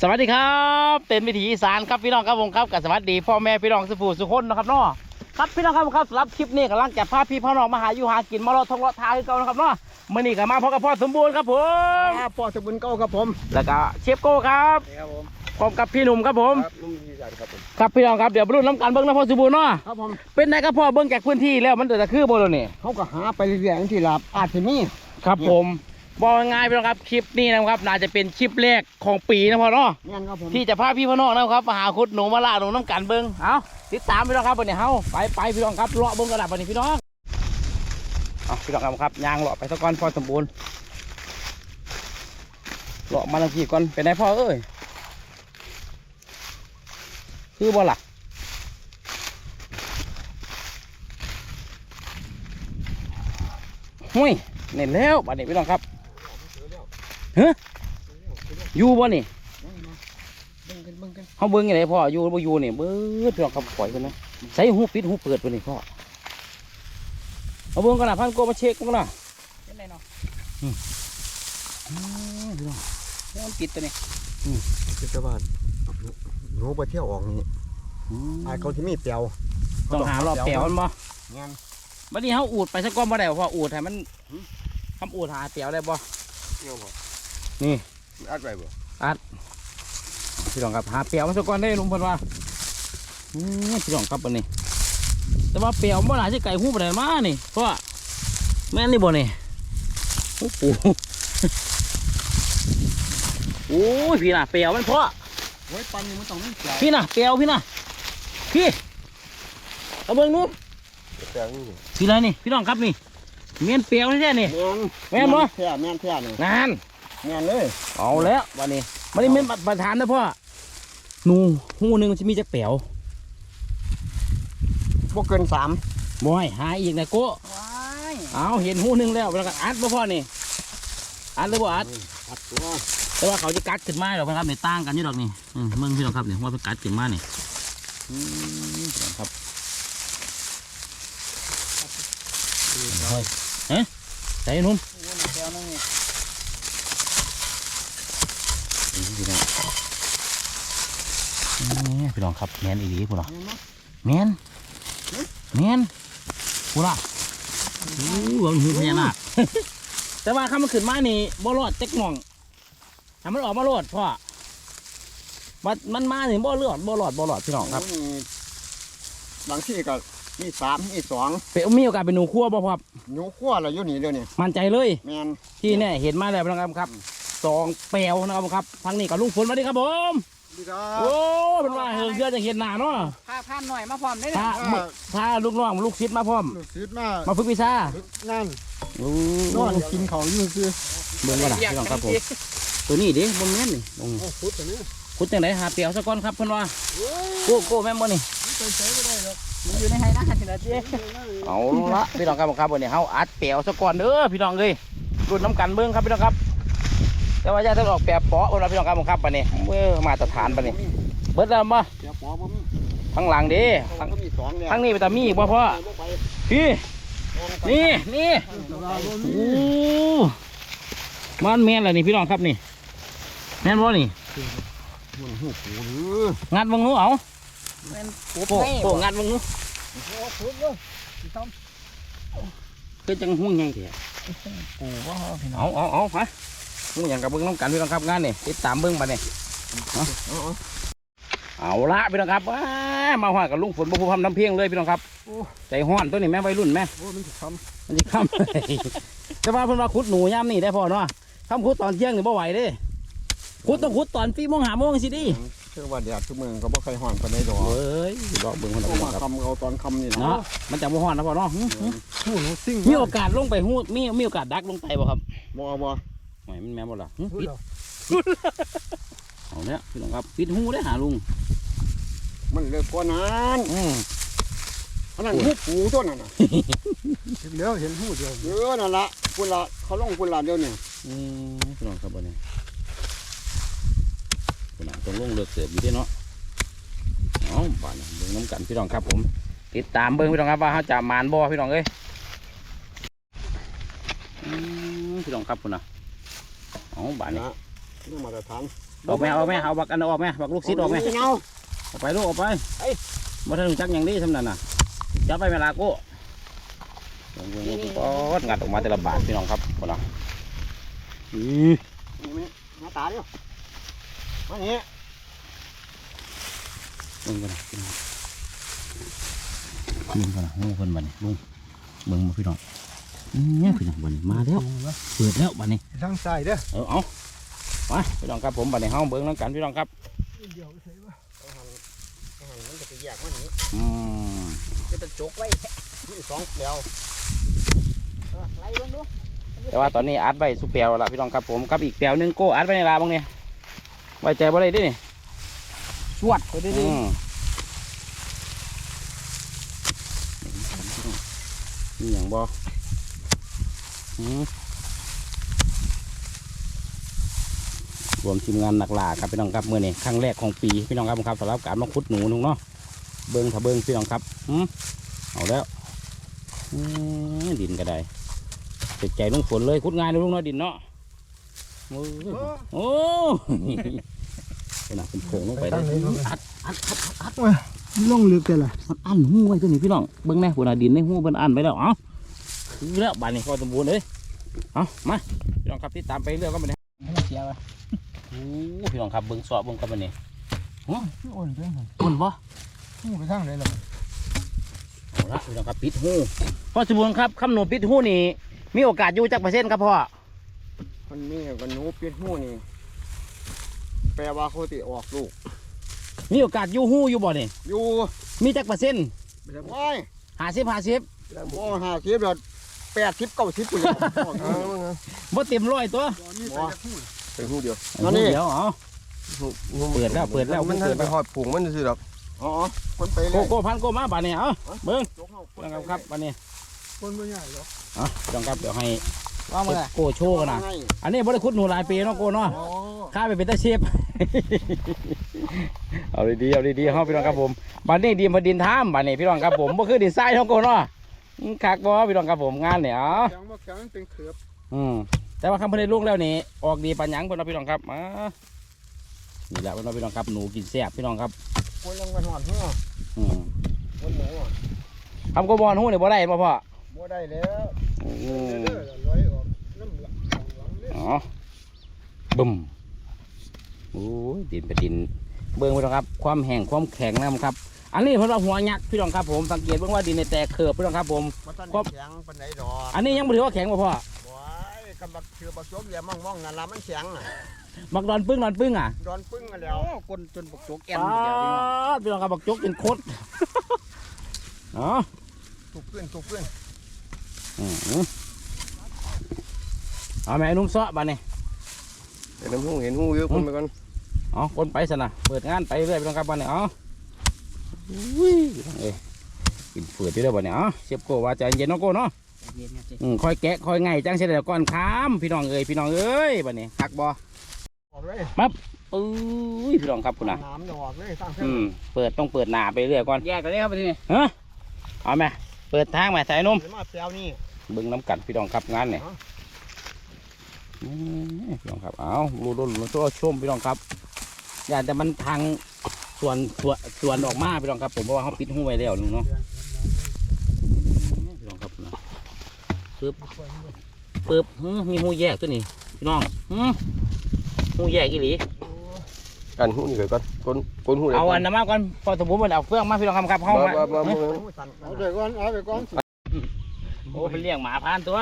สวัสดีครับเต้นวิถีอีสานครับพี่น้องครับผมครับกับสวัสดีพ่อแม่พี่น้องสุภูสุคนนะครับเนาะครับพี่น้องครับผมครับสำหรับคลิปนี้กำลังจะพาพี่พ่อน้องมาหาอยู่หากินมาเลาะทองเลาะทางคือเก่านะครับเนาะมื่อนี้ก็มาพบกับพ่อสมบูรณ์ครับผมครับพ่อสมุนเก้าครับผม แล้วก็เชฟโก้ครับครับผมพร้อมกับพี่หนุ่มครับผมครับลุงดีจันครับผมครับพี่น้องครับเดี๋ยวไปรุ่นน้ำกันเบิ้งนะพ่อสมบูรณ์เนาะครับผมเป็นไงครับพ่อเบิ้งจากพื้นที่แล้วมันจะคือบ่แล้วนี่เขาก็หาไปเรื่อยๆที่ลาบอาจจะมีครับผม บอกง่ายๆพี่น้องครับคลิปนี้นะครับน่าจะเป็นคลิปแรกของปีนะพ่อเนาะงั้นครับผมที่จะพาพี่พ่อน้องนะครับมาหาคุดหนูมาล่าหนูน้ำกันเบิ้งเอาติดตามพี่น้องครับวันนี้เฮาไปไปพี่น้องครับเลาะเบิ้งกระดาษวันนี้พี่น้องเอาพี่น้องครับครับยางเลาะไปสักก้อนพอสมบูรณ์เลาะมาทังทีก่อนเป็นไงพ่อเอ้ยคือบ่ล่ะห้ยเน่นแล้วบัดนี้พี่น้องครับ เฮ้ยอยู่บ่นี่เบิ่งกันเบิ่งกันเขาเบิ้งยังไงพ่ออยู่บ่อยู่นี่เบิ้งพี่น้องครับปล่อยกันนะใส่หูปิดหูเปิดไปนี่พ่อเอาเบิ้งกันนะพันโกมาเช็คกันนะเป็นไรเนาะอืมพี่น้องมันปิดตัวนี้คือจะว่าหนูไปเที่ยวออกนี่ไอ้เขาที่มีเปียวต้องหารอบแปลวมันบ่งั้นบัดนี้เขาอูดไปสักก้อนบ่ได้บ่พ่ออูดให้มันทำอูดหาแปลวได้บ่เที่ยวบ่ นี่อัดไว้บ่พี่น้องครับหาแปลวมาสักก้อนได้ลุงเพิ่นว่าอืมพี่น้องครับบัดนี้ แต่ว่าแปลวบ่น่าสิไก่หูบ่ได้มานี่เพราะว่าแม่นนี่บ่นี่โอ้โหโอ้ยพี่น่ะแปลวมันเพราะโอ้ยปันนี่มันต้องมีเปียวพี่น่ะเปียวพี่น่ะพี่เอาเบิ่งนู้นเปียวนี่พี่เลยนี่พี่น้องครับนี่เมียนเปียวแท้ๆนี่แม่นแม่นบ่แท้แม่นแท้นี่งาน แม่นเลยเอาแล้ววันนี้มันนี่เมียนประธานนะพ่อหนูหูหนึงมันจะมีจักเปียวบ่เกินสามบ่ให้หาอีกนะโก้ว้ายเอาเห็นหูหนึงแล้วแล้วก็อัดบ่พ่อนี่อัดหรือบ่อัดอัดตัวแต่ว่าเขาจะกัดขึ้นมาหรอกนะครับเนี่ยต่างกันอยู่ดอกนี่อืมมึงพี่น้องครับเนี่ยว่าเป็นกัดขึ้นมานี่อืมพี่น้องครับเฮ้ยเอ๊ะใส่นุ่น เปียวนึงนี่ พี่น้องนี่พี่น้องครับแมนอีหลีพุ่นเหรอเห็นไหมแมนแมนพุ่นล่ะอู้หวังหูพญานาคแต่ว่าคำมันขึ้นมานี่บ่รอดจักหม่องถ้ามันออกมาโลดพ่อมันมันมานี่บ่เลือดบ่รอดบ่รอดพี่น้องครับโอ้นี่บางที่ก็มีสามมีสองเป็นมีโอกาสเป็นหนูคั่วบ่ครับหนูขั้วอะไรอยู่นี่เดี๋ยวนี้มั่นใจเลยแม่นที่แน่เห็นมาแล้วนะครับครับ สองแปลวนะครับครับทางนี้กับลุงฝนมาดิครับผมดีครัโอ้เป็นว่าเฮือเยอะจะเห็นหน้าเนาะพาพานหน่อยมาพร้อมได้เลยถ้าถ้าลูกน้องลูกศิษย์มาพร้อมลูกศิษย์มามาฝึกวิชานั่นโอ้นอนกินเขาวอยู่คือเบิ่งว่าล่ะพี่น้องครับผมตัวนี้ดิบ่แม่นนี่ลงโอ้พุทธนี่คุณจังไดหาเปลียวซะก่อนครับเพิ่นว่าโก้โก้แม่นบ่นี่ไปใช้ไม่ได้หรอกมันอยู่ในไฮนะเห็นแล้วเจ๊เอาละพี่น้องครับผมครับวันนี้เฮาอัดเปลียวซะก่อนเด้อพี่น้องเอ้ยรุ่นน้ำกันเบิ่งครับพี่น้องครับ แต่ว่าอย่าต้องออกแปรเปาะพุ่นล่ะพี่น้องครับผมครับบัดนี้เมื่อมาตรฐานบัดนี้เบิดแล้วบ่เดี๋ยวปอผมข้างหลังเด้ทาข้างงก็มีสองเนี่ยข้างนี้ไปตามีอีกบ่พ่อพี่นี่นี่โอ้มันแม่นแล้วนี่พี่น้องครับนี่แม่นบ่นี่มันหูปูหรืองัดเบิ่งหนูเอาเป็นปุ๊บโป้ให้โป้งัดเบิ่งหนูโอ้พุทธเลยคือจังหูใหญ่แท้ปูว่าพี่น้องเอาเอาเอาฮะ หูหยังกับเบิ่งน้ำกันพี่น้องครับงานนี่ติดตามเบิ่งบัดนี้เอาเอาเอาละพี่น้องครับว้ามาว่ากับลุงฝนบ่พูดพร่ำน้ำเพียงเลยพี่น้องครับโอ้ใจห้อนตัวนี้แม่วัยรุ่นแม่โหมันจะทมันจะค่ำแต่ว่าเพิ่นว่าขุดหนูย่ามนี่ได้พอเนาะทำขุดตอนเที่ยงนี่บ่ไหวเด้ขุดต้องขุดตอนปีโมงหาโมงสิดิำเชื่อว่าแดดทุกเมืองก็บ่เคยห่อนปานใดดอกเอ้ยดอกเบิ่งคนต้ละองพี่น้มาองครับคำเอาตอนคำนี่เนาะมันจะบ่ฮ้อนนะพ่อเนาะหึหึหูหนูซิ่งมีโอกาสลงไปหูมีมีโอกาสดักลงไปบ่ครับบ่บ่ ไม่มันแม่นบ่ล่ะหึปิดเอาเนี่ยพี่น้องครับปิดหูได้อหาลุงมันเลิกกว่านั้นอืมอันนั้นหูปูตัวนั้นน่ะเดี๋ยวเห็นหูเดียวเออนั่นละคุณละเขาลงคุณละเดี๋ยวนี้อืมพี่น้องครับบ่เนี่ยพี่น้องต้องลงเลือกเสืออยู่เด้เนาะเอาบ้านนี้เบิ่งน้ำกันพี่น้องครับผม ติดตามเบิ่งพี่น้องครับว่าเขาจะมานบ่พี่น้องเอ้ยอืมพี่น้องครับพุ่นน่ะ เอาบ้านนี้นะนี่มาตรฐานออกไหมเอาไหมเอาบักอันออกไหมบักลูกศิษย์ออกไหมเงาออกไปลูกออกไปไอ้มาทันรู้จักอย่างนี้ทำนั่นน่ะจับไปเวลาโก้ปอดงัดออกมาแต่ละบาทพี่น้องครับคนละอือนี่ไหมหน้าตาเดียวมาเนี่ยลุงกันนะพี่น้องลุงกันนะลุงคนบันนี้ลุงเบิ่งมาพี่น้อง เนี่ยพี่น้องบันนี้มาแล้วเปิดแล้วบันนี้ทางซ้ายเด้อเออเอามาพี่น้องครับผมบันนี้ห้องเบิ่งน้ำกันพี่น้องครับเดี๋ยวใส่ว่ามันจะไปแยกมันนี้อืมจะเป็นจกไว้นี่สองแล้วเออไล่เบิ่งดูแต่ว่าตอนนี้อัดไว้สุเปียวละพี่น้องครับผมกับอีกเปียวหนึงโก้อัดไว้ในลาบ้างเนี่ยไว้ใจบ่ได้เดินี่สวดไปดิอืมนี่อย่างบอม รวมทีมงานหนักหลาครับพี่น้องครับเมื่อนี้ครั้งแรกของปีพี่น้องครับผมครับสำหรับการมาขุดหนูนุ่งเนาะเบิ้งถ้าเบิ้งพี่น้องครับอืมเอาแล้วอืมดินก็ได้ติดใจลุงฝนเลยขุดง่ายเลยลุงเนาะดินเนาะโอ้ยโอ้ยเป็นหนักเป็นโผงลงไปได้อัดอัดอัดอัดลงลึกแต่ละมันอันหูไว้ตัวนี้พี่น้องเบิ่งแน่หัวหน้าดินในหูมันอันไว้แล้วเอ้า ถือแล้วบานนี้พอสมบูรณ์เลยเอามาพี่น้องครับที่ตามไปเรื่อยก็มาเนี่ยเสียไปโอ้พี่น้องครับเบิ่งสอบเบิ่งกันมาเนี่ยอ่อนเรื่องอุ่นบ่หูไปทางไหนล่ะเอาละพี่น้องครับปิดหูพ่อสมบูรณ์ครับคำหนูปิดหูนี่มีโอกาสอยู่จักเปอร์เซ็นต์ครับพ่อมันมีกันหนูปียกหูนี่แปลว่าเขาติออกลูก มีโอกาสอยู่หูอยู่บ่เนี่ยอยู่ มีจักเปอร์เซ็นต์โอ้ยห้าสิบห้าสิบโอ้ห้าสิบแล้ว แปดสิบเก้าสิบปุ๋ยบ่เต็มร้อยตัวมีแต่หูเป็นหูเดียวนั่นนี่เดี๋ยวเอาเปิดแล้วเปิดแล้วมันเปิทัดนแล้วไปหอดผงมันซื่อๆดอกอ๋อคนไปเลโกยโก้พันโก้มาบานนี้เอาเบิ่งยกเข้าพี่น้องครับบานนี้คนไม่ใหญ่หรอกเอาพี่น้องครับเดี๋ยวให้ว่ามือโก้โชว์กันนะให้อันนี้บริคุดหนูหลายปีเนาะโกเนาะอ๋อข้าไปเป็นตาเชฟเอาดีๆเอาดีๆเฮาพี่น้องครับผมบัดนี้ดินพอดินท่ามบัดนี้พี่น้องครับผมบ่คือดินทรายเนาะโกเนาะอืม คักบ่พี่น้องครับผมงานเนี่ยอ๋อแข็งมาแข็งเป็นเขือบอืมแต่ว่าคำเพิ่นได้ลูกแล้วนี่ออกดีปานหยังเพิ่นเนาะพี่น้องครับอ่านี่แหละเพิ่นเนาะพี่น้องครับหนูกินแซ่บพี่น้องครับคนยังกันหอดหัวอืมคนหนูอะทำกบอนหู้นี่บ่ได้บ่พ่อบ่ได้แล้วอืมเด้อร้อยออกน้ำหลังหลังเลยอ๋อบึ้มโอ้ยดินเป็นดิน เบิ่งพี่น้องครับ ความแห้งความแข็งนะครับ อันนี้เพิ่นว่าหัวยักษ์พี่น้องครับผมสังเกตเบิ่งว่าดินในแตกเขือบพี่น้องครับผมบ่ทันครบแข็งปานใดดอกอันนี้ยังบ่ถือว่าแข็งบ่พ่อโอ้ยกำบักเชือบักจบอย่ามองมองนั่นล่ะมันแข็งน่ะบักดอนปึ้งดอนปึ้งอะโดนปึ้งกันแล้วโอ้คนจนปกจกแอนป๊าเดียวพี่น้องดพี่น้องครับบักจกเป็นโคตรอ๋อทุกเพื่อนทุกเพื่อนอืมเอาแม่ไอ้นุ่มซ้อบ้านนี่เห็นน้ำหูเห็นหูเยอะคนไปก่อนอ๋อคนไปสนะเปิดงานไปเรื่อยพี่น้องครับบ้านนี่อ๋อ อุ้ยเอ้ยกินเปิดอยู่เด้อบ้านนี่อ๋อเชฟโกว่าใจเย็นเนาะโกเนาะเย็นๆสิอืมคอยแกะคอยไงจังเสร็จแล้วก่อนค้ามพี่น้องเอ้ยพี่น้องเอ้ยบ้านนี้คักบ่ออกเลยอุ้ยพี่น้องครับคุณน่ะน้ำจะออกเลยสร้างเส้นอืมเปิดต้องเปิดหน้าไปเรื่อยก่อนแยกกันเลยครับไปที่นี่ฮะเอาไหมเปิดทางไหมสายนม เดี๋ยวมาแปลวนี่ เบิ่งน้ำกัดพี่น้องครับงานเนี่ยอ๋ออืมพี่น้องครับเอารูดรูดตัวชมพี่น้องครับอย่าแต่มันทาง ส่วนส่วนส่วนออกมาพี่น้องครับ ผมเพราะว่าเขาปิดหูไว้แล้วลุงเนาะพี่น้องครับนะปึ๊บปึ๊บหืมมีหูแยกตัวนี้พี่น้องหืมหูแยกอีหลีกันหูนี่เกิดก่อนคนคนหูเลยเอาอันนั้นมาก่อนพอสมมติมันเอาเฟืองมาพี่น้องครับครับห้องมามามามาเอ้ยหูสั่นเอาไปก่อนเอาไปก่อนโอ้เป็นเลี้ยงหมาพานตัว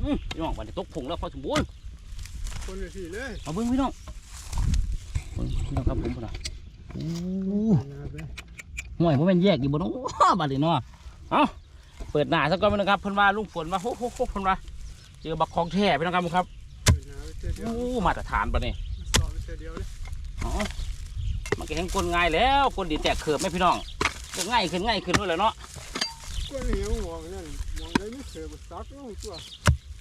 อืมพี่น้องวันนี้ตกผงแล้วพอสมบูรณ์ คนละทีเลยเอาเบิ้งพี่น้องเบิ้งพี่น้องครับผมพุ่นน่ะโอ้ห่วยผมเป็นแยกอยู่บนน้องบัดนี้เนาะเอาเปิดหน้าสักก่อนพี่น้องครับเพิ่นว่าลุงฝนมาโฮโฮโฮเพิ่นว่าเจอบักของแท้พี่น้องครับผมครับเดียวโอ้มาตรฐานบัดนี้สอบเดียวเลยอ๋อมันก็เห็นคนง่ายแล้วคนดีแตกเขือบไหมพี่น้องก็ง่ายขึ้นง่ายขึ้นด้วยแหล้วเนาะก็เหนียวมองนั่นมองได้ไม่เสือบซักลงตัว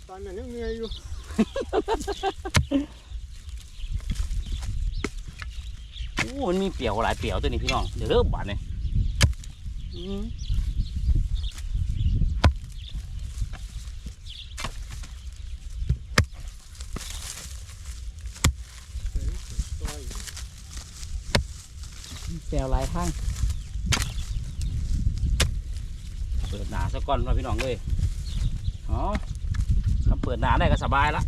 ตอนนั้นยังเหนื่อยอยู่ โอ้มันมีเปียวหลายเปียวตัวนี้พี่น้อง เดี๋ยวเริ่บานเลยเปลวหลายข้าง เปิดหนาซะก่อนมาพี่น้องเลยอ๋อ เปิดหนาได้ก็สบายละ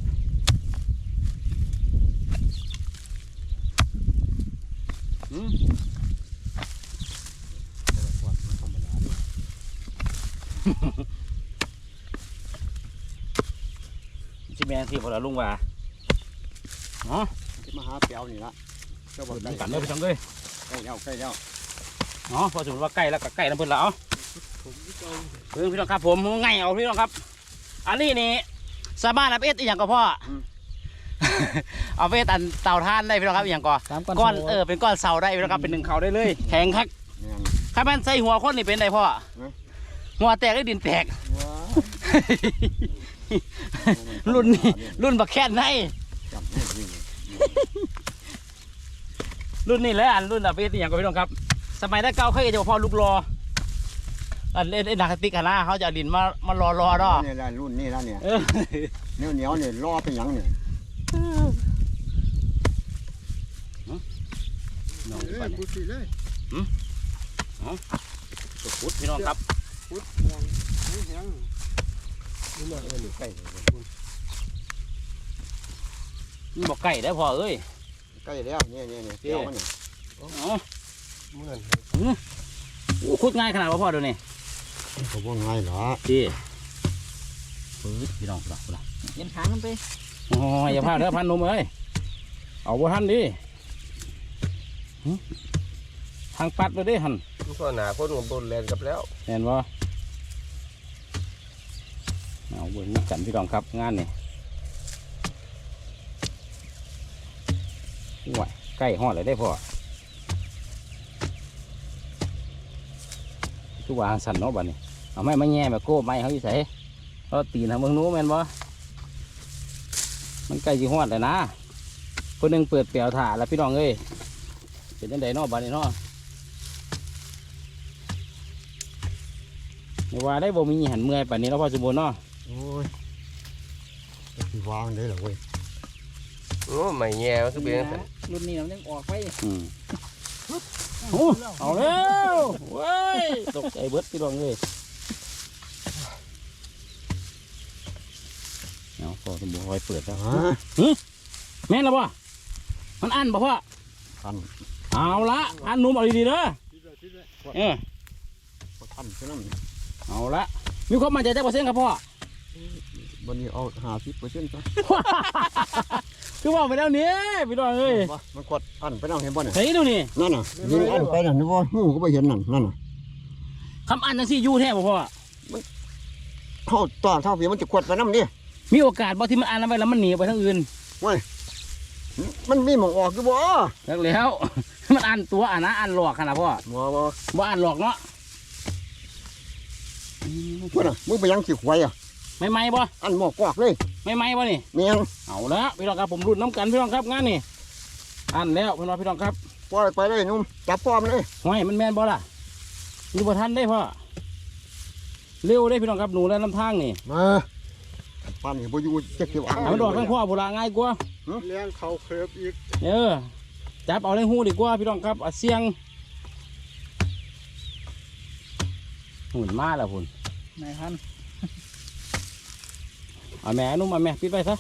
อืมจิแมนที่พอเราลุงว่าอ๋อจะมาหาเปียวนี่ละเจ้าบอเปิกดใกล้น้ำกันเลยพี่น้องเลยใกล้แล้วใกล้แล้วอ๋อพอสมมติว่าใกล้แล้วก็ใกล้น้ำเพิ่นแล้วเอาผมเจ้าเพิ่นพี่น้องครับผมง่ายเอาพี่น้องครับ อันนี้นี่ สามารถเอาไปเอ็ดอีหยังก็พ่ออเอาไปเอ็ดอันเตาท่านได้พี่น้องครับอีหยังก็สามก้อนก้อนโซ่เออเป็นก้อนเสาได้พี่น้องครับเป็นหนึ่งเขาได้เลย แข็งคักแม่นถ้ามันใส่หัวคนนี่เป็นไงพ่อฮะ หัวแตกได้ดินแตก ว้ารุ่นนี้รุ่นบักแค่นในจำได้จริงรุ่นนี้แหละอันรุ่นเอาไปเอ็ดอีหยังก็พี่น้องครับ สมัยแต่เก่าเคยจะบอกพ่อลูกรอ อันเล่นไอ้หนักติ๊กอะนะเขาจะเอาดินมามารอรอดอนี่แหละรุ่นนี้แล้วเนี่ยเออเหนียวเหนียวๆเนี่ยล่อไปหยังเนี่ยน้องเอ้ไปยเนี่ยกูสิเลยตัวพุดพี่น้องครับพุดมองแห้งนี่มาเออนี่ใกล้เลยมันบอกไก่ได้อพ่อเอ้ยใกล้แล้วเนี่ยเนี่ยเนี่ยเปียวมันเนี่ยอ๋อเมื่อนโอ้คุดง่ายขนาดว่าพ่อดูนี่ เขาว่าง่ายเหรอพี่ปื๊ดพี่น้องพี่น้องพี่น้องเห็นทางมันไปโอ้ยอย่าพลาดเด้อพันนมเอ้ยเอาบ่ทันดิหึทางปัดเลยดิหันก็หนาคนกับบนแลนกับแล้วเห็นบ่เอาเบิ่งนำกันพี่น้องครับงานนี่ว้ายใกล้ฮอดเลยได้อพ่อ ทุกวางสั่นเนาะบัดนี้เอาไม้มาแง่มาโก้ไม้เขาอยู่ใส่เราตีนทางเมืองนู้นแม่นบ่มันใกล้สิฮอดเลยนะคนหนึ่งเปิดเปลียวถ่าแล้วพี่น้องเอ้ยเป็นจังไดเนาะบัดนี้เนาะไม่ว่าได้บ่มีหันเมื่อยปานนี้เนาะพ่อสมบูรณ์เนาะโอ้ยจะสิวางได้เหรอเว้ยโอ้ไม่แย่มันคือเป็นจังซั่นรุ่นนี้มันยังออกไปอืม โอ้เอาแล้วเว้ยตกใจเบิดพี่น้องเอ้ยเอาพ่อสมบูรณ์ไว้เปิดแล้วฮะแม่นแล้วบ่มันอันบ่พ่อทันเอาละอันหนุ่มเอาดีๆเด้อสิเลยสิเลยเออบ่ทันใช่ไหมเอาละมีความมั่นใจจักเปอร์เซ็นต์ครับพ่อวันนี้เอาห้าสิบเปอร์เซ็นต์จ้ะ คือบอกไปแล้วเนี่ยพี่น้องเอ้ยมันกดอันไปนั่งเห็นบ่เนี่ยเฮ้ยดูนี่นั่นน่ะยิงอันไปน่ะนึกว่าหูก็ไปเห็นนั่นนั่นน่ะคำอันจังซี่อยู่แท้บ่พ่อเท่าตอนเท่าเพียมันจะกดไปน้ำนี่มีโอกาสบ่ที่มันอันเอาไว้แล้วมันหนีไปทางอื่นมันมีหมองออกคือบ่แล้วแล้ว มันอันตัวอันนะอันหลอกขนาดพ่อบ่บ่บ่อันหลอกเนาะพุ่นน่ะมึงไปยังขี้ควายอะไม่ไหมบ่อันหมอกกอกเลย ไม่ไหมบ่นี่แม่งเอาละพี่น้องครับผมรุ่นน้ำกันพี่น้องครับงานนี่อันแล้วพี่น้องพี่น้องครับปล่อยไปเลยหนุ่มจับพร้อมเลยห้อยมันแม่นบ่ล่ะดูบ่ทันได้พ่อเร็วได้พี่น้องครับหนูแล้วน้ำทางนี่มาปานนี่บ่อยู่จักสิว่าให้มันดอกข้างพ่อโบราณง่ายกว่าเลี้ยงเขาเคิบอีกเออจับเอาในหูดีกว่าพี่น้องครับเอาเสียงหุ่นมาแล้วหุ่นนายพัน เอาแม่นุ่มมาแม่ปิดไปซะ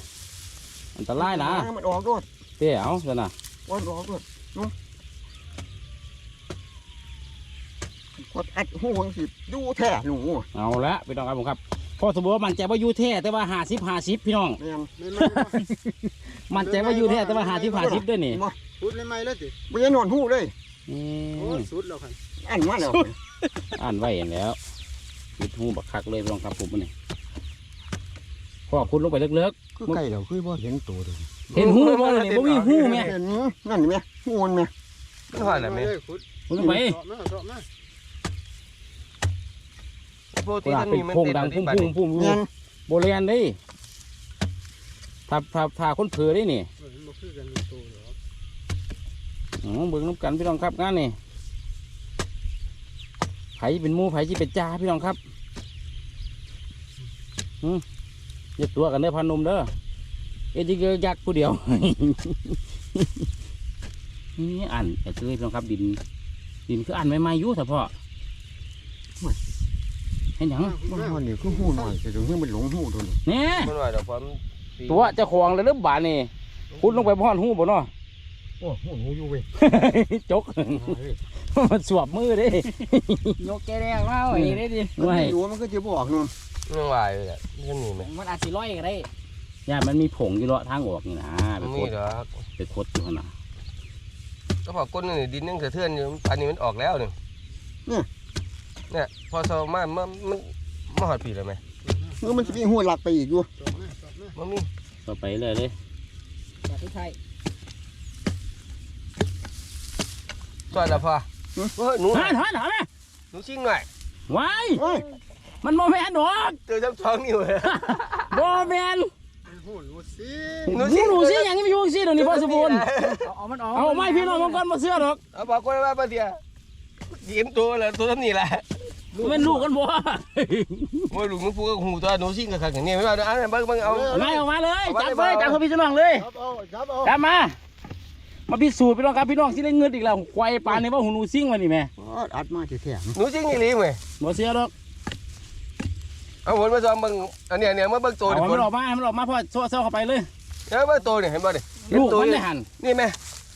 อันตรายนะมันออกด้วยเตี้ยเอาซะนะวันออกด้วยนุ่มกดอัดหูจังสิดูแท้หนูเอาละพี่น้องครับผมครับพ่อสมบูรณ์มันใจว่าอยู่แท้แต่ว่าหาสิบหาสิบพี่น้องแม่งไม่ไม่บ่มันใจว่าอยู่แท้แต่ว่าหาสิบหาสิบด้วยนี่มาพุดเลยไหมแล้วสิบ่ยังนอนหูเลยอืโอ้มยสุดแล้วคันอันมาแล้วอ่านไว้อย่างแล้วปิดหูบักคักเลยพี่น้องครับผมนี่ พ่อคุณลงไปเลิกคือใกล้แล้วคือบ่เห็นตัวเลยๆ เห็นหูบ่เลยบ่มีหูแม่เห็นนั่นนี่แม่หูมันแม่ไม่ว่าน่ะแม่เลยพุดคุณลงไปเสาะมาเสาะมาปกติคุณมันเป็มีนมันโพงเต้นดังปฏิพุ่งบัติพุ่งพุ่งเงี้ยโบเรียนได้ถ้าถ้าถ้าคนเผือได้นี่เออมันบ่คือกันเป็นตัวหรอกอ๋อเบิ่งน้ำกันพี่น้องครับงานนี่ไผเป็นหมูไผที่เป็นจ่าพี่น้องครับ อืมเย็ดตัวกันเด้อพันหนุ่มเด้อเอ็ดจิเกอร์ยักษ์ผู้เดียวนี่อันไอ้ซื้อพี่น้องครับ ดิน ดินคืออันไม่มาอยู่แต่พ่อเห็นหยังมันว่านี่คือหูหน่อยแต่ตรงนี้มันหลงหูตัวนี้เนี่ยมันว่าเดี๋ยวผมตัวเจะคลองเลยหรือบานนี่คุณลงไปพ่อนหูบ่เนาะ โอ้หูหนูอยู่เว้ยจกมันสวบมือเด้ยกแกแดงมาไว้ได้ดิมันไม่อยู่มันก็จะบอกนู่นมันว่าอยู่แหละมันมีไหมมันอาจสิร้อยก็ได้ย่ามันมีผงอยู่เลาะทางออกนี่นะไปมันโคมีตรดอกไปโคตรอยู่หั่นนะก็พอก้นนี่ดินยังสะเทือนอยู่อันนี้มันออกแล้วนี่เนี่ยพอสอบมามันมันมาหอดปีแล้วไหมเออมันจะมีหูหลักไปอีกอยู่สองนะสองนะมันมีต่อไปเลยเลยแบบที่ไทย สอนแล้วพอเฮ้ยหนูหันหันหันไหมหนูชิงหน่อยไว้เฮ้ยมันโมแมนดอกเจอจับท้องนิ้วเลยโมแมนไอ้หูหนูสิหนูสิหนูสิอย่างนี้ไม่ยุ่งสิเดี๋ยวนี้พ่อสมบูรณ์เอาเอามันออกเอาไม่พี่น้องมังกรมาเสื้อดอกเอาบอกคนว่าปะเดียเก็มตัวเลยตัวนี้แหละมันเป็นลูกกันบ่โอ้ยลูกมึงพูดกับหูตัวหนูชิงกับขังอย่างนี้ไม่ว่าอันนั้นเบิ้งเบิ้งเอาไล่ออกมาเลยเอามาจับเลยเลยเอาจับเขาพี่น้องเลยจับเอาจับเอาจับมา มาพิสูจน์พี่น้องครับพี่น้องที่ได้เงินอีกแล้วควายปลานี่ว่าหูหนูซิ่งมานี่แม่อัดมาแข็งหนูชิงนี่ลีไหมบ่เสียดอกเอาวนมาซ้อมเบิ้งอันเนี้ยเนี่ยมาเบิ้งตัวเอาดิคมันนออกมาให้มันออกมาพ่อโซ่โซ่เข้าไปเลยเดี๋ยวเบิ้งตัวนี่เห็นบ่ดิเห็นลูกตัวมันนี่ได้หันนี่ไหม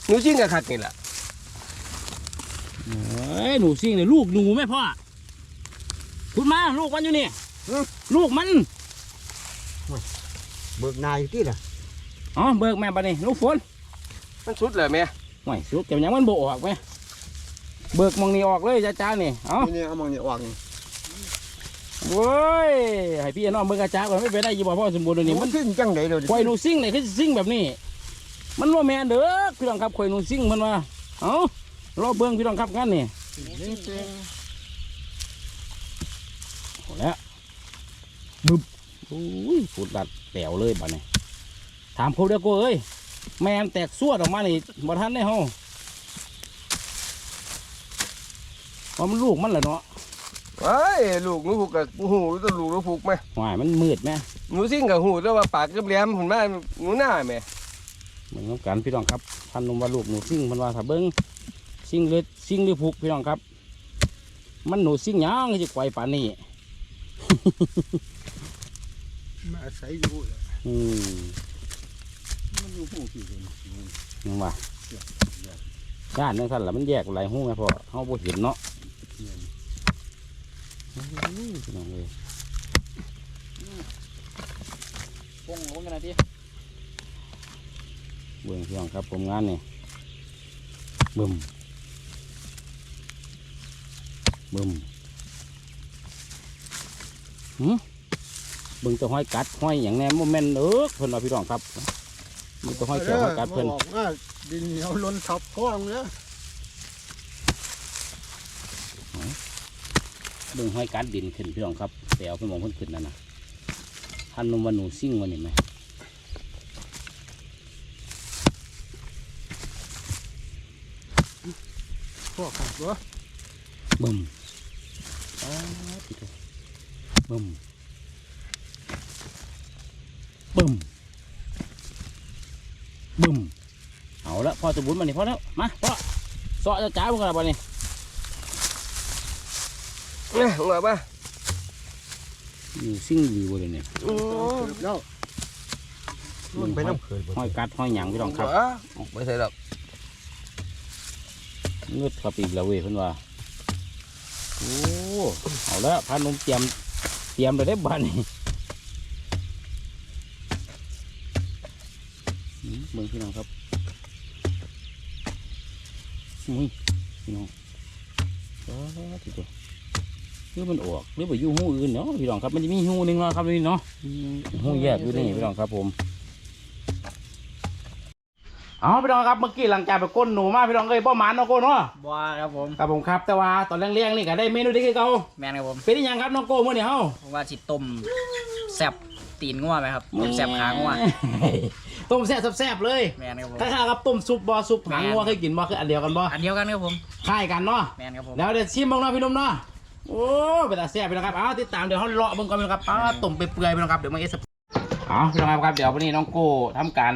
หนูชิงกับขัดนี่แหละเอ้ยหนูซิ่งเนี่ยลูกหนูแม่พ่อคุณมาลูกมันอยู่นี่ลูกมันเบิกนายที่ล่ะอ๋อเบิกแม่ปะนี่ลูกฝน มันสุดเลยแม่ห่วยสุดเก็บหยังมันโบออกไหมเบิกมองนี่ออกเลยจ้าจ้านี่เอ้านี่เนี่ยเอามองนี่ออกนี่โว้ยให้พี่น้องเบิกกระจ้าก่อนไม่ไปได้อยี่บ่พ่อสมบูรณ์เลยวนี่มัมันนขึ้นจังไดเดี๋ยวควายหนูซิ่งเลยคือซิ่งแบบนี้ มันว่าแมนเด้อพี่น้องครับควายหนูซิ่งมันว่าเอ้ารอเบิ้งพี่น้องครับงั้นนี่เก่งเก่งเอาแล้วบึบโอ้ยฟูดดัดแต๋วเลยบ้านี้ถามเขาเด้อกูเอ้ย แมนแตกสวดออกมานี่บ่ทันได้เฮาว่ามันลูกมันแหละเนาะไอ้ยลูกหนูผูกกับหูตัวลูกหนูผูกไหมหวายมันมืดไหมหนูซิ่งกับหูแต่ว่าปากกับแหลมผมว่าหนูหน้าแม่เหมือนกันพี่น้องครับพันนมว่าลูกหนูซิ่งมันว่าถ้าเบิ้งซิ่งหรือซิ่งหรือผูกพี่น้องครับ มันหนูซิ่งหยังจะไกวป่านนี้มาอาศัยอยู่แหละอืม มันอยู่หูพี่เลยยังว่าด้านนั่นสั่นละมันแยกหลายหูไงพ่อเขาบ่เห็นเนาะโอ้ยพี่น้องเลยปงลงกันนะดิเบิ่งพี่น้องครับผมงานนี่บึมบึมหืมเบิ่งแตัวห้อยกัดห้อยอย่างแน่โมเมนเออเพิ่นว่าพี่น้องครับ มันแตัวห้อยแก้วห้อยกัดเพิ่นมาบอกว่าดินเหนียวล้นทับคลองเนี่ยเบิ่งห้อยกัดดินขึ้นพี่น้องครับแต่เอาไปมองเพิ่นขึ้นนั่นนะท่านนมวันหนูซิ่งวันนี้ไหมพวกขับวะบึมอ้าวพี่โตบึมบึมบึมเอาละ พ่อจะบุญมานี่พ่อแล้วมาพ่อเสาะจะจ้าบุญกันละบ่นี่เนี่ยหัวป่ะอยู่ซิ่งดีบ่เลยเนี่ยอืมแล้วมันไปน้ำเคยบ่ห้อยกัดห้อยหยังพี่น้องครับไม่ใช่หรอกเงืดเข้าไปอีกแล้วเว้ยเพิ่นว่าโอ้เอาละพานุ่มเตรียมเตรียมเลยได้บ้านนี่อืมเบิ่งพี่น้องครับอุ้ยพี่น้องว้าวทีเดียวห รือมันออกหรือไปอยู่หูอื่นเนาะพี่น้องครับมันจะมีหูหนึ่งเนาะครับนี่เนาะหูแยกอยู่นี่พี่น้องครับผมเอาพี่น้องครับเมื่อกี้หลังจากไปก้นหนูมาพี่น้องเอ้ยป้อหมานเนาะโก้เนาะบัวครับผมครับผมครับแต่ว่าตอนแรงๆนี่ก็ได้เมนูเดีคือเก่าแมนครับผมเป็นอีหยังครับน้องโก้มื้อนี้เฮาผมว่าสิต้มแซ่บตีนงัวไหมครับต้มแซ่บขางัวต้มแซ่บแซ่บๆเลยแมนครับผมคล้ายๆกับต้มซุปบอซุปหางงัวเคยกินบ่คืออันเดียวกันบ่อันเดียวกันครับผมคล้ายกันเนาะแมนครับผมแล้วเดี๋ยวชิมบ้างเนาะพี่หนุ่มเนาะ โอ้เป็นตาแซ่บพี่น้องครับเอาติดตามเดี๋ยวเฮาเลาะเบิ่งก่อนพี่น้องครับป้าต้มไปเปื่อยๆพี่น้องครับเดี๋ยวมาเอสเอาพี่น้องครับครับเดี๋ยววันนี้น้องโก้ทำการ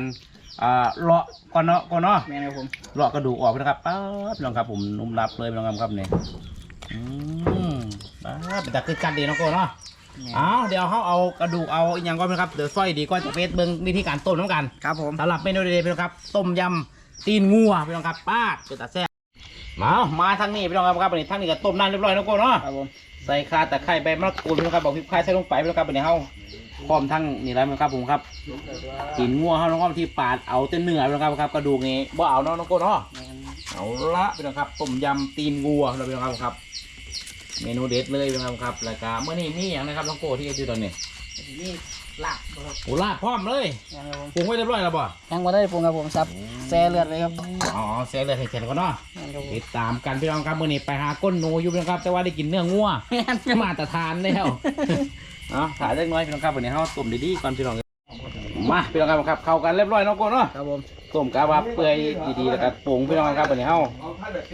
อ่าเลาะก่อนเนาะก่อนเนาะแม่นครับผมเลาะกระดูกออกไปนะครับป๊าบพี่น้องครับผมนุ่มรับเลยพี่น้องครับเนี่ยอืมป๊าบเป็นตาคือกันดีเนาะโกเนาะอ้าวเดี๋ยวเขาเอากระดูกเอาอหย่างก่อนนะครับเดี๋ยวซอยดีก่อนจะเฟซเบิ้งวิธีการต้มน้ำกันครับผมสำหรับเมนูเด็ดๆพี่น้องครับ ต้มยำตีนงัวพี่น้องครับป้าดเป็นตาแซ่บ มามาทางนี้พี่น้องครับครับอันนี้ทางนี้ก็ต้มน้ำเรียบร้อยแล้วโกเนาะครับผมใส่คาตะไคร้ใบมะกรูดพี่น้องครับบอกพริกไทยใส่ลงไปพี่น้องครับอันนี้เฮาพร้อมทั้งนี่แล้วนะครับผมครับตีนงัวเฮาน้องครับที่ปาดเอาแต่เนื้อพี่น้องครับครับกระดูกนี้บ่เอาเนาะน้องโกเนาะแม่นเอาละพี่น้องครับต้มยำตีนงัวเราพี่น้องครับครับ เมนูเด็ดเลยพี่น้องครับแล้วก็เมื่อนี้มีอย่างนะครับน้องโกที่จะดูตอนนี้ นี่ลาบบ่ครับโอ้ลาดพร้อมเลยแม่นครับผมปรุงไว้เรียบร้อยแล้วบ่ยังบ่ได้ปรุงครับผมซับแซ่เลือดเลยครับอ๋อเสียเลยเห็นก่อนเนาะแม่นครับผมติดตามกันพี่น้องครับมื่อนี้ไปหาก้นหนูอยู่พี่น้องครับ แต่ว่าได้กินเนื้องัวแม่นมาตรฐานแล้วเนาะถ่ายเล็กน้อยพี่น้องครับวันนี้เขาต้มดีๆก่อนพี่น้อง มาพี่น้องครับเข้ากันเรียบร้อยเนาะโกเนาะครับผมต้มกะว่าเปื่อยดีๆแล้วก็ปรุงพี่น้องครับวันนี้เขา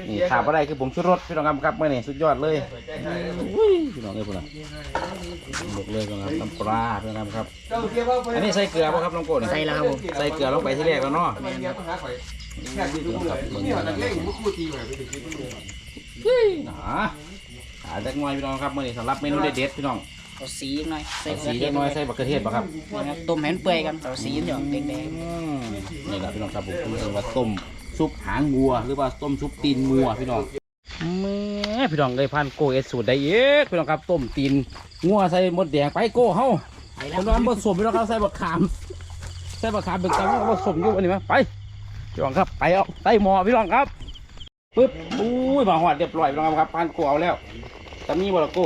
นี่ขาดอะไรคือผมชุดรสพี่น้องครับครับมื่อนี้สุดยอดเลยอุ้ยพี่น้องเอ้ยพี่น้องหมกเลยพี่น้องครับน้ำปลาพี่น้องครับอันนี้ใส่เกลือป่ะครับน้องโกเนี่ยใส่แล้วครับผมใส่เกลือลงไปที่แรกแล้วเนาะนะหาจักหน่อยพี่น้องครับมื่อนี้สำหรับเมนูเด็ดๆพี่น้อง เอาสีอีกหน่อยใส่สีจักหน่อยใส่บักเขือเทศป่ะครับแม่นครับต้มให้มันเปื่อยกันเอาสีมันหยองแดงอืมนี่แหละพี่น้องครับผมคือเรียกว่าต้มซุปหางงัว หรือว่าต้มซุปตีนงัวพี่น้องแม่พี่น้องเลยพันโกเอสสูตรได้เอกพี่น้องครับต้มตีนงัวใส่หมดแดงไปโก้เฮาๆไปคแล้วนร้อนผสมพี่น้องครับใส่บักขาม ใส่บักขามเป็นตังผสมอยู่อันนี้มั้ยไปพี่น้องครับไปเอาใส่หม้อพี่น้องครับปึ๊บอุ้ยมาหอดเรียบร้อยพี่น้องครับพันโกเอาแล้วตอนนี้บอลโก้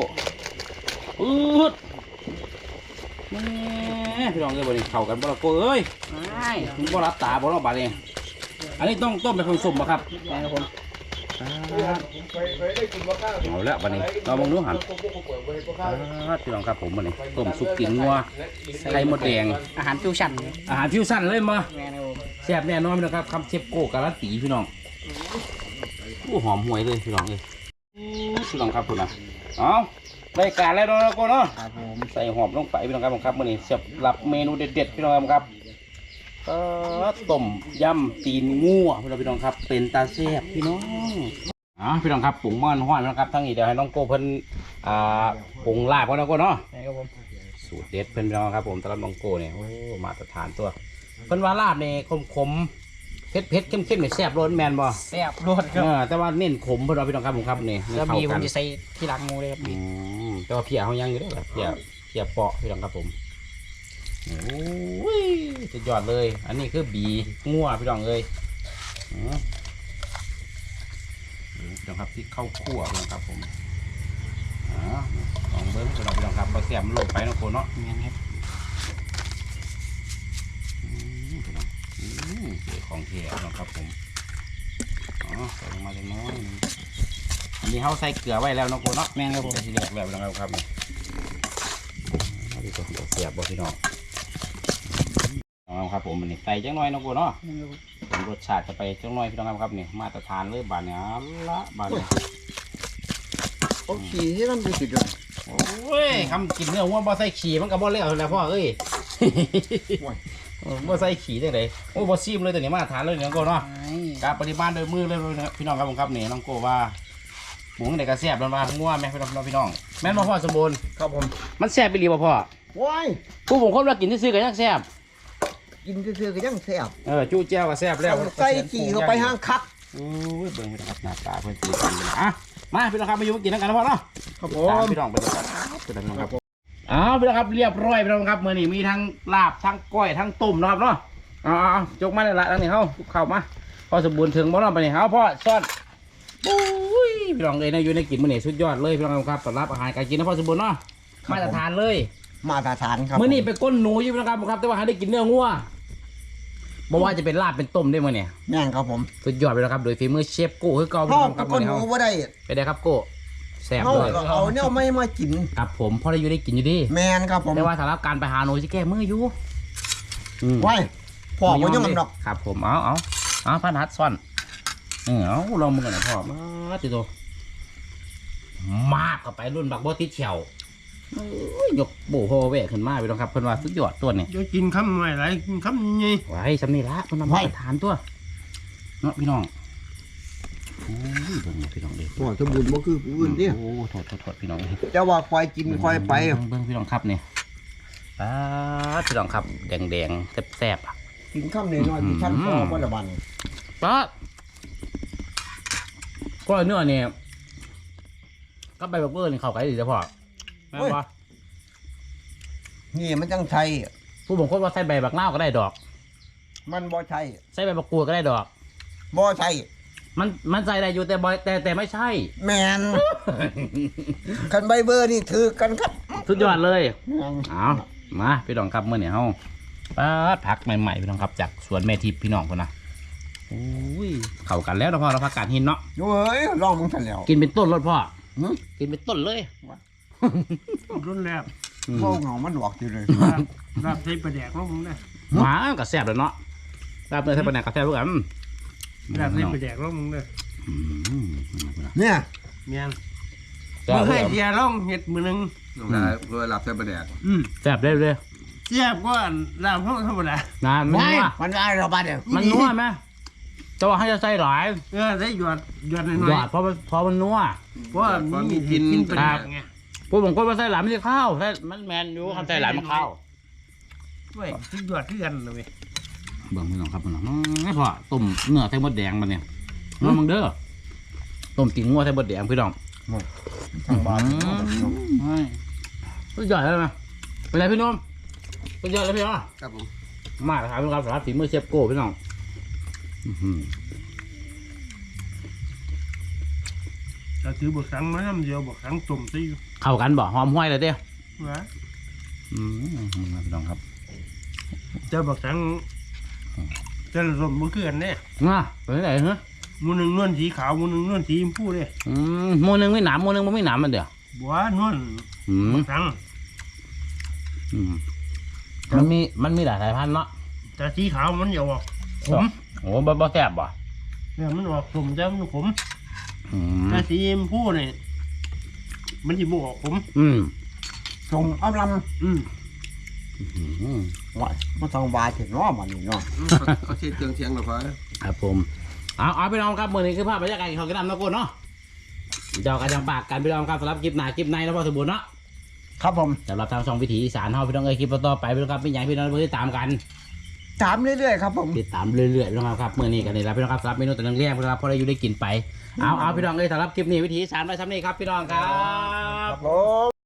ปึ๊ดแม่พี่น้องเลยบริเข้ากันบอลโก้เอ้ยใช่มึงบ่รับตาบ่รับบัดเองอันนี้ต้องต้มเป็นผสมบ่ครับแม่นครับผมเอาแล้วบัดนี้เรามองดูหันอ่าพี่น้องครับผมบัดนี้ต้มซุปตีนงัวไข่มดแดงอาหารฟิวชั่นอาหารฟิวชั่นเลยมาแม่นครับผมแซ่บแน่นอนพี่น้องครับคำเชฟโก้การันตีพี่น้องโอ้หอมห่วยเลยพี่น้องเลยอู้พี่น้องครับคุณนะเอา รายการแล้วเนาะโก้เนาะครับผมใส่หอมลงไปพี่น้องครับผมครับมื้อนี้เสียบรับเมนูเด็ดๆพี่น้องครับเอ่อต้มยำตีนงัวพี่น้องพี่น้องครับ เป็นตาแซ่บพี่น้องอ๋อพี่น้องครับปรุงมันห้อนพี่น้องครับทั้งนี้เดี๋ยวให้น้องโก้เพิ่นอ่าปรุงลาบก่อนนะโก้เนาะแม่นครับผมสูตรเด็ดเพิ่นพี่น้องครับผมสำหรับน้องโก้เนี่ยโอ้มาตรฐานตัว เพิ่นว่าลาบเนี่ยขมๆเผ็ดเผ็ดๆเข้มๆเนี่ยแซ่บรสแมนบ่แซ่บรสครับเออแต่ว่าเน้นขมเพิ่นว่าพี่น้องครับผมครับนี่แล้วมีผเข้ามกันจะใส่ที่หลังหมูเลยครับอืมแต่ว่าเพียเขายังอยู่เด้อเพียเพียเปาะพี่น้องครับผมโอ้ยสุดยอดเลย อันนี้คือบีงัวพี่น้องเลยอืมพี่น้องครับที่เข้าคั่วพี่น้องครับผมอ๋อลองเบิ้งพี่น้องพี่น้องครับเราเสียมนลงไปเนาะโคนเนาะแม่นครับ ของเทียพี่น้องครับผมอ๋อใส่ลงมาเล็กน้อยหนึ่งอันนี้เขาใส่เกลือไว้แล้วเนาะโคนเนาะแม่นครับผมใส่ทีแรกแล้วพี่น้องครับนี่เอาดีกว่าเดี๋ยวเสียบบ่พี่น้องเอาครับผมอันนี้ใส่จังน้อยเนาะโคนเนาะแม่นครับผมรสชาติจะไปจังน้อยพี่น้องครับนี่มาตรฐานเลยบาดเนี้ยเอาละบาดเนี้ยโอ้ขี่ที่นั่นไปสิจ้ะโอ้ยคำกินเนื้อวัวบ่ใส่ขี่มันก็บ่เลี้ยวแล้วพ่อเอ้ย บ่ใส่ขี่จังไดโอ้บ่ซีมเลยตัวนี้มาตรฐานเลยน้องโกเนาะไอ้การปฏิบัติโดยมือเลยนะครับพี่น้องครับผมครับนี่น้องโกว่าหมูไหนก็แซ่บแล้วว่างัวแม่พี่น้องพี่น้องแม่นบ่พ่อสมบูรณ์ครับผมมันแซ่บไปรีบ่พ่อว้ายผู้ผมคนว่ากินซื่อๆก็ยังแซ่บกินซื่อๆก็ยังแซ่บเออจู้แจ้วก็แซ่บแล้วเอาใส่ขี่เข้าไปห้างคักโอ้ยเบิ่งพี่น้องครับหน้าตาเพิ่นสิกันเลยอะมาพี่น้องครับมาอยู่มากินกันนะพ่อเนาะครับผตามมพี่น้องไปดูกันพี่น้องครับ อ้าวพี่น้องครับเรียบร้อยพี่น้องครับมื้อนี้มีทั้งลาบทั้งก้อยทั้งต้มนะครับเนาะเอ๋อาๆจกมาเลยละทั้งนี้เฮาเข้ามาพอสมบูรณ์ถึงบ่เนาะไปนี่เฮาพ่อซ่อนโอ้ยพี่น้องเอ้ยนะอยู่ในกินมื้อนี้สุดยอดเลยพี่น้องครับสำหรับอาหารการกินนะพ่อสมบูรณ์เนาะมาตรฐานเลยมาตรฐานครับมื้อนี้ไปก้นหนูอยู่พี่น้องครับผมครับ แต่ว่าหาได้กินเนื้องัวบ่ว่าจะเป็นลาบเป็นต้มได้มื้อนี้แม่งครับผม สุดยอดไปแล้วครับ โดยฝีมือเชฟโก้คือเก่าพี่เฮาน้องคก็รับคนมื้อนี้หนูเฮาบ่ได้ไปได้ครับโก้ แซ่บเฮาเลยก็เอาเนี่ยไม่มากิน ครับผมพอได้อยู่ได้กินอยู่ดีแมนครับผมแต่ว่าสำหรับการไปหาหนูจะแก้มืออยู่อืมไว้พ่อบ่ยอมดอกครับ ผมเอาเอาเอาพันหัดซ่อนเออเอาลองมือกันนะพ่อมาติโตมากเข้าไปรุ่นบักบอติดเฉียวโอ้ยยกโบโฮแวะขึ้นมาพี่น้องครับเพิ่นว่าสุดยอดตัวนี่เดี๋ยวกินคำใหม่ไรกินคำใหญ่ไว้สำนีละเพิ่นมาทานตัวเนาะพี่น้องโอ้ย เบิ่งนี่พี่น้องเด้ตัวสมบูรณ์บ่คือผู้อื่นเด้โอ้โทษโทษโทษพี่น้องเด้จะว่าควายกินควายไปเบิ่งเบิ่งพี่น้องครับนี่ป้าดพี่น้องครับ แดงๆแซ่บๆอะกินข้ามน้อยๆที่ชั้นสองวันละวันป้าดก็เนื้อเนี่ยก็ใบบักเบอร์นี่เข้ากันดีเฉพาะแม่นบ่นี่มันจังใช่ผู้บางคนว่าใส่ใบบักนาวก็ได้ดอก มันบ่ใช่ใส่ใบบักกูดก็ได้ดอก บ่ใช่ มันมันใส่ได้อยู่แต่บ่แต่แต่ไม่ใช่ แมน คันใบเบอร์นี่ถือกันครับสุดยอดเลยแม่นเอามาพี่น้องครับเมื่อเนี่ยเฮาป้าดผักใหม่ๆพี่น้องครับจากสวนแม่ทิพย์พี่น้องคนนะโอ้ยเข้ากันแล้วนะพ่อเราพักกาดหินเนาะโอ้ยลองมึงทันแล้วกินเป็นต้นรถพ่อหึกินเป็นต้นเลย รุ่นแรกอืมเว้าเหงามันหลอกอยู่เลยรับใช้ประแดกลงนะหมาก็แซ่บเลยเนาะรับเนื้อแซ่บปานไหนก็แซ่บเหมือนกัน รับใช้ประแดกลงนะอืมเนี่ยเมียนแซ่บมือเลให้ยเดียร่องเห็ดมือหนึงเพื่อรับใช้ประแดกอืมแซ่บได้เลยเสียบก็ลาบห้องธรรมดานานมันไม่นัวมันได้เราบ้านเดียวมันนัวไหมแต่ว่าให้จะใส่หลายเออได้หยอดหยอดหน่หยออยดเพราะมันเพราะมันนัวๆเพราะว่ามีกินกินประแดกไงพวกผมก็มาใส่หลายไม่ใช่ข้าวใส่มันแมนอยู่คำใส่หลายมันข้าวเว้ยที่หยอดที่กันเลย เว้ยเบิ่งพี่น้องครับพี่น้องไม่พอต้มเนื้อใส่มดแดงมันเนี่ยน้องมึงเด้อต้มตีนงัวใส่มดแดงพี่น้องทางบ้านอืมสุดยอดเลยนะเป็นไรพี่น้องสุดยอดเลยพี่น้องครับผมมาแล้วครับพี่น้องครับสำหรับฝีมือเชฟโก้พี่น้องอื้อหือถ้าถือบกสังมาทำเดียวบกสังตุ่มซิเข้ากันบ่หอมห้วยเลยเด้อวะอืมพี่น้องครับเจ้าบกสัง จะรวมมือเกลือนเนี่ยงาเป็นไรเหรอมูหนึ่งนวลสีขาวมูหนึ่งนวลสีชมพูเลยอืมโมนึงไม่หนามโมนึงมันไม่หนามมันเดี๋ยวบัวนวลอืมสังอืมมันมีมันมีหลายสายพันธุ์เนาะแต่สีขาวมันอย่าออกขมโอ้บ่บ่แซ่บบ่เนี่ยมันออกขมแต่มันขมอืมแต่สีชมพูเนี่ยมันจะบออกขมอืมส่งอ้ำลอืมอืมำ ว่ามันต้องบาถึงน้อมันนี่เนาะเขาเช็ดเครื่องเชียงหรอพ่อครับผมเอาเอาไปน้องครับมื้อนี้คือภาพบรรยากาศของกินน้ำนะกูเนาะเจ้ากันจังปากกันพี่น้องครับสำหรับคลิปหน้าคลิปในแล้วพอสมบูรณ์เนาะครับผมสำหรับทางช่องวิถีอีสานเฮาพี่น้องเอ้ยคลิปต่อๆไปพี่น้องครับเป็นอย่างพี่น้องเพื่อติดตามกันถามเรื่อยๆครับผมติดตามเรื่อยๆพี่น้องครับมื้อนี้กันนี่ละพี่น้องครับสำหรับเมนูแต่ละเรื่องพี่น้องครับพอได้อยู่ได้กินไปเอาเอาพี่น้องเอ้ยสำหรับคลิปนี้วิถีอีสานไว้ซ้ำนี้ครับพี่น้องครับผม